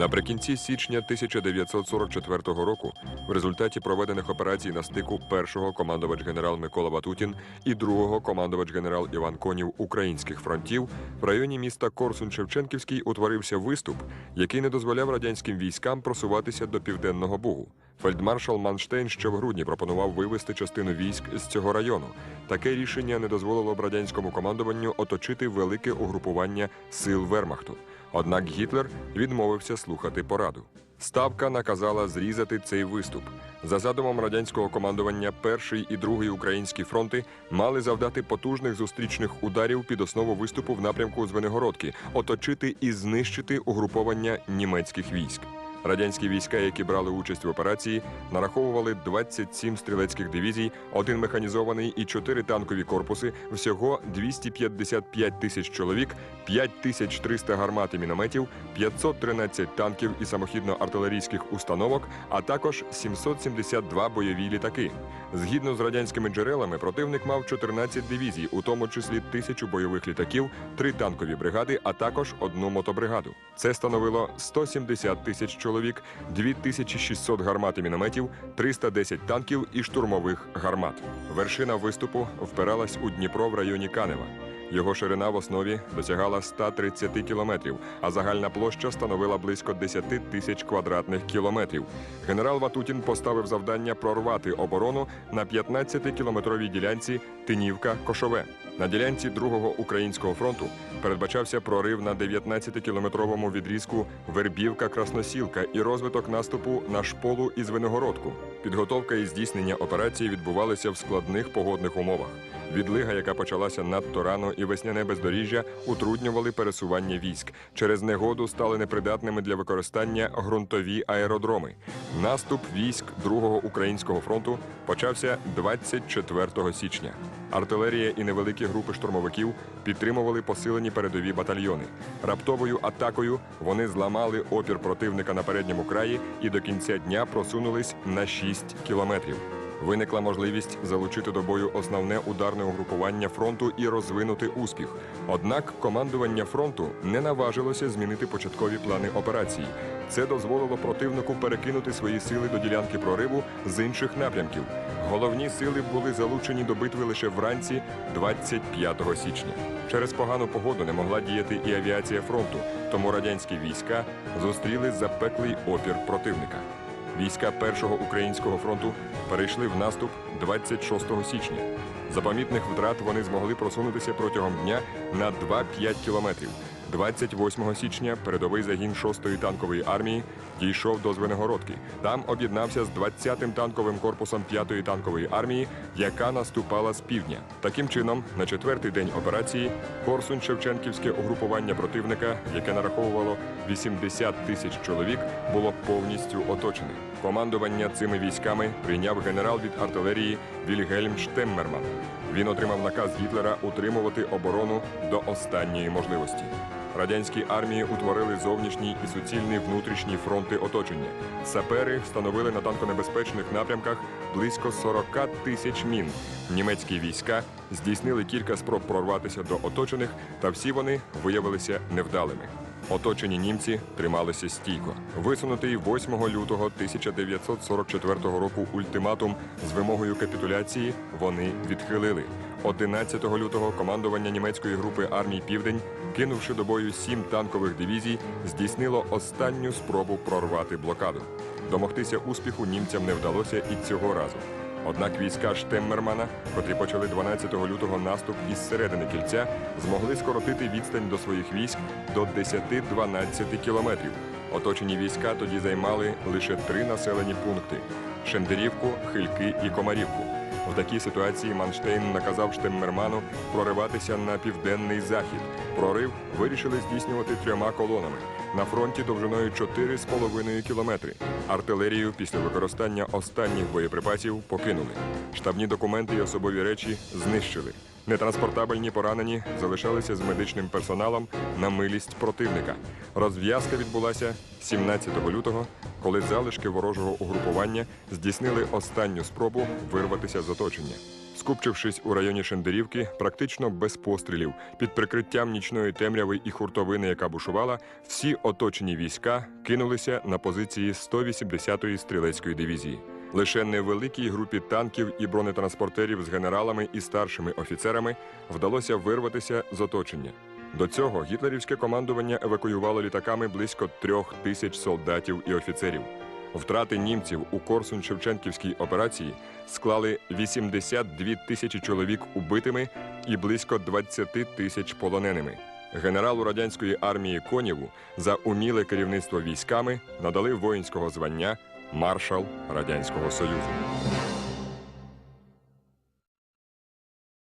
Наприкінці січня 1944 року, в результаті проведених операцій на стику першого командувач генерал Микола Батутін і другого командувач генерал Іван Конів українських фронтів в районі міста Корсунь-Шевченківський утворився виступ, який не дозволяв радянським військам просуватися до південного бугу. Фельдмаршал Манштейн ще в грудні пропонував вивести частину військ з цього району. Таке рішення не дозволило б радянському командуванню оточити велике угрупування сил Вермахту. Однак Гітлер відмовився слухати пораду. Ставка наказала зрізати цей виступ. За задумом радянського командування, перший і другий українські фронти мали завдати потужних зустрічних ударів під основу виступу в напрямку Звенигородки, оточити і знищити угруповання німецьких військ. Радянські війська, які брали участь в операції, нараховували 27 стрілецьких дивізій, один механізований і чотири танкові корпуси, всього 255 тисяч чоловік, 5300 гармат і мінометів, 513 танків і самохідно-артилерійських установок, а також 772 бойові літаки. Згідно з радянськими джерелами, противник мав 14 дивізій, у тому числі тисячу бойових літаків, три танкові бригади, а також одну мотобригаду. Це становило 170 тисяч чоловік, 2600 гармат і мінометів, 310 танків і штурмових гармат. Вершина виступу впиралась у Дніпро в районі Канева. Його ширина в основі досягала 130 кілометрів, а загальна площа становила близько 10 тисяч квадратних кілометрів. Генерал Ватутін поставив завдання прорвати оборону на 15-кілометровій ділянці Тинівка-Кошове. На ділянці другого українського фронту передбачався прорив на 19-кілометровому відрізку Вербівка-Красносілка і розвиток наступу на шполу і Звенигородку. Підготовка і здійснення операції відбувалися в складних погодних умовах. Відлига, яка почалася надто рано, і весняне бездоріжжя утруднювали пересування військ. Через негоду стали непридатними для використання ґрунтові аеродроми. Наступ військ Другого українського фронту почався 24 січня. Артилерія і невеликі групи штурмовиків підтримували посилені передові батальйони. Раптовою атакою вони зламали опір противника на передньому краї і до кінця дня просунулись на 6 кілометрів. Виникла можливість залучити до бою основне ударне угрупування фронту і розвинути успіх. Однак командування фронту не наважилося змінити початкові плани операції. Це дозволило противнику перекинути свої сили до ділянки прориву з інших напрямків. Головні сили були залучені до битви лише вранці 25 січня. Через погану погоду не могла діяти і авіація фронту, тому радянські війська зустріли запеклий опір противника. Війська Першого українського фронту перейшли в наступ 26 січня. За помітних втрат вони змогли просунутися протягом дня на 2-5 кілометрів. 28 січня передовий загін 6-ї танкової армії дійшов до Звенигородки. Там об'єднався з 20-м танковим корпусом 5-ї танкової армії, яка наступала з півдня. Таким чином, на четвертий день операції Корсунь-Шевченківське угрупування противника, яке нараховувало 80 тисяч чоловік, було повністю оточене. Командування цими військами прийняв генерал від артилерії Вільгельм Штеммерман. Він отримав наказ Гітлера утримувати оборону до останньої можливості. Радянські армії утворили зовнішній і суцільний внутрішній фронти оточення. Сапери встановили на танконебезпечних напрямках близько 40 тисяч мін. Німецькі війська здійснили кілька спроб прорватися до оточених, та всі вони виявилися невдалими. Оточені німці трималися стійко. Висунутий 8 лютого 1944 року ультиматум з вимогою капітуляції вони відхилили. 11 лютого командування німецької групи армій Південь, кинувши до бою сім танкових дивізій, здійснило останню спробу прорвати блокаду. Домогтися успіху німцям не вдалося і цього разу. Однак війська Штеммермана, котрі почали 12 лютого наступ із середини кільця, змогли скоротити відстань до своїх військ до 10-12 кілометрів. Оточені війська тоді займали лише три населені пункти: Шендерівку, Хильки і Комарівку. В такій ситуації Манштейн наказав Штеммерману прориватися на південний захід. Прорив вирішили здійснювати трьома колонами на фронті довжиною 4,5 кілометри. Артилерію після використання останніх боєприпасів покинули. Штабні документи і особові речі знищили. Нетранспортабельні поранені залишалися з медичним персоналом на милість противника. Розв'язка відбулася 17 лютого, коли залишки ворожого угрупування здійснили останню спробу вирватися з оточення. Скупчившись у районі Шендерівки, практично без пострілів, під прикриттям нічної темряви і хуртовини, яка бушувала, всі оточені війська кинулися на позиції 180-ї стрілецької дивізії. Лише невеликій групі танків і бронетранспортерів з генералами і старшими офіцерами вдалося вирватися з оточення. До цього гітлерівське командування евакуювало літаками близько трьох тисяч солдатів і офіцерів. Втрати німців у Корсунь-Шевченківській операції склали 82 тисячі чоловік убитими і близько 20 тисяч полоненими. Генералу радянської армії Конєву за уміле керівництво військами надали воїнського звання маршал Радянського Союзу.